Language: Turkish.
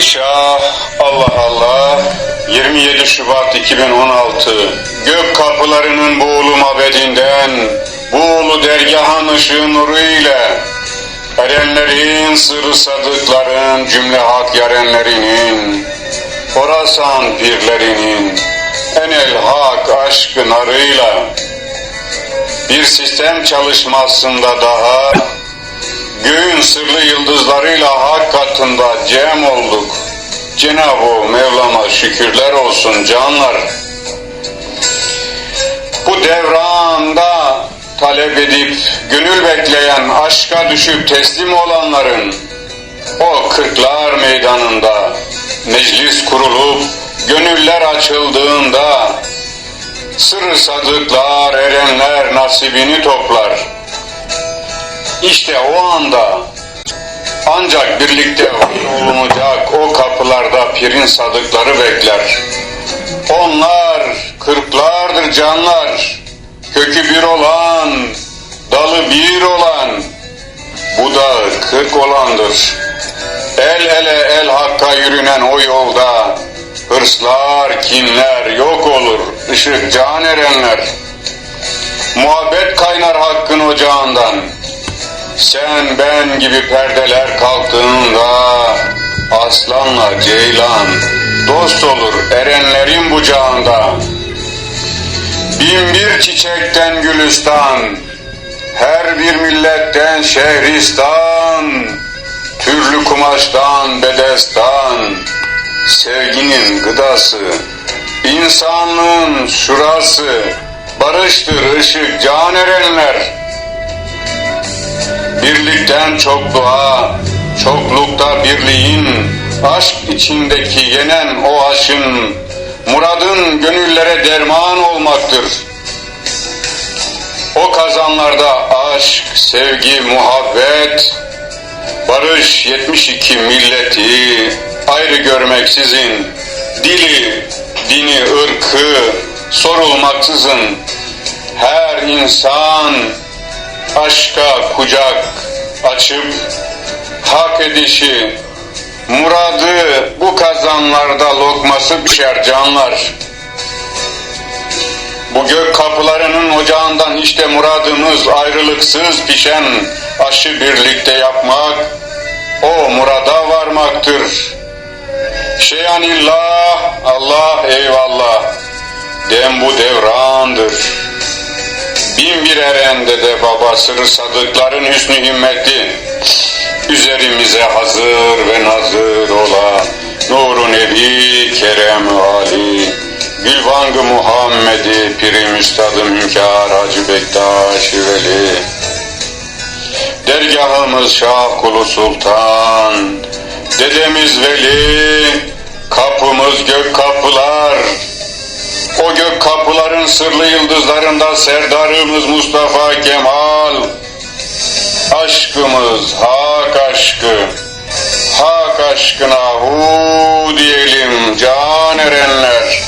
Şah Allah Allah. 27 Şubat 2016 Gök kapılarının buğulu mabedinden Buğulu dergahın ışığı nuru ile Erenlerin, sırrı sadıkların, cümle hak yarenlerinin Horasan pirlerinin Enel hak aşkı narıyla Bir sistem çalışmasında daha Göğün sırlı yıldızlarıyla hak katında cem olduk. Cenab-ı Mevlam'a şükürler olsun canlar. Bu devranda talep edip gönül bekleyen aşka düşüp teslim olanların o kırklar meydanında meclis kurulup gönüller açıldığında sırrı sadıklar erenler nasibini toplar. İşte o anda ancak birlikte olunacak o kapılarda pirin sadıkları bekler. Onlar kırklardır canlar, kökü bir olan, dalı bir olan, budağı kırk olandır. El ele el hakka yürünen o yolda, hırslar, kinler yok olur, ışık can erenler. Muhabbet kaynar hakkın ocağından, sen ben gibi perdeler kalktığında aslanla ceylan dost olur erenlerin bucağında. Bin bir çiçekten gülistan, her bir milletten şehristan, türlü kumaştan bedestan, sevginin gıdası, insanlığın şurası, barıştır ışık can erenler. Birlikten çokluğa, çoklukta birliğin, aşk içindeki yenen o aşın, muradın gönüllere derman olmaktır. O kazanlarda aşk, sevgi, muhabbet, barış 72 milleti ayrı görmeksizin, dili, dini, ırkı sorulmaksızın her insan aşka kucak açıp hak edişi, muradı bu kazanlarda lokması pişer canlar. Bu gök kapılarının ocağından işte muradımız ayrılıksız pişen aşı birlikte yapmak, o murada varmaktır. Şeyanillah, Allah eyvallah, dem bu devrandır. Bin bir erende de baba sırrı sadıkların hüsnü himmeti. Üzerimize hazır ve nazır ola nuru nebi kerem ali. Gülvangı Muhammed'i pirim üstadım hünkâr Hacı Bektaş Veli. Dergahımız Şah Kulu Sultan. Dedemiz Veli. Kapımız gök kapılar o gök kapıların sırlı yıldızlarında serdarımız Mustafa Kemal. Aşkımız hak aşkı. Hak aşkına hu diyelim can erenler.